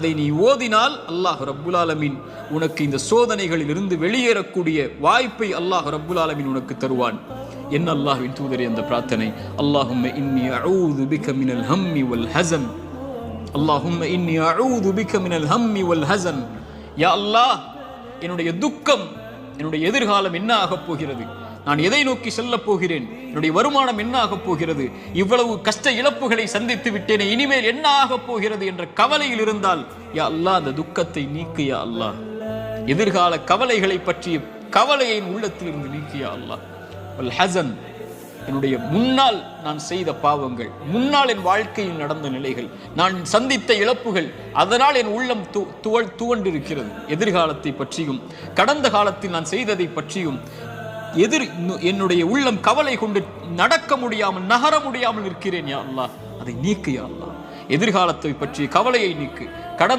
அதை நீ ஓதினால் அல்லாஹ் ரப்புல் ஆலமீன் உனக்கு இந்த சோதனைகளில் இருந்து வெளியேறக்கூடிய வாய்ப்பை அல்லாஹ் ரப்புல் ஆலமீன் உனக்கு தருவான். என்ன அல்லாஹ்வின் தூதரே அந்த பிரார்த்தனை? அல்லாஹும்ம இன்னி அழூது பிக மினல் ஹம்மி வல் ஹஸன் அல்லாஹும்ம இன்னி அஊது பிக மினல் ஹம்மி வல் ஹஸன் யா அல்லாஹ் என்னுடைய துக்கம் என்னுடைய எதிர்காலம் என்ன ஆகப் போகிறது? நான் எதை நோக்கி செல்லப் போகிறேன்? என்னுடைய வருமானம் என்ன ஆகப் போகிறது? இவ்வளவு கஷ்ட இழப்புகளை சந்தித்து விட்டேனே இனிமேல் என்ன ஆகப் போகிறது என்ற கவலையில் இருந்தால் யா அல்லா அந்த துக்கத்தை நீக்கியா அல்லா. எதிர்கால கவலைகளை பற்றிய கவலையை உள்ளத்தில் இருந்து நீக்கியா அல்லா. அல்லாஹ் என்னுடைய முன்னால் நான் செய்த பாவங்கள் முன்னால் என் வாழ்க்கையில் நடந்த நிலைகள் நான் சந்தித்த இழப்புகள் அதனால் என் உள்ளம் து துவள் துவண்டிருக்கிறது. எதிர்காலத்தை பற்றியும் கடந்த காலத்தில் நான் செய்ததை பற்றியும் எதிர் என்னுடைய உள்ளம் கவலை கொண்டு நடக்க முடியாமல் நகர முடியாமல் இருக்கிறேன் யா அல்லா அதை நீக்கு யா அல்லா எதிர்காலத்தை பற்றிய கவலையை நீக்கு. கடந்த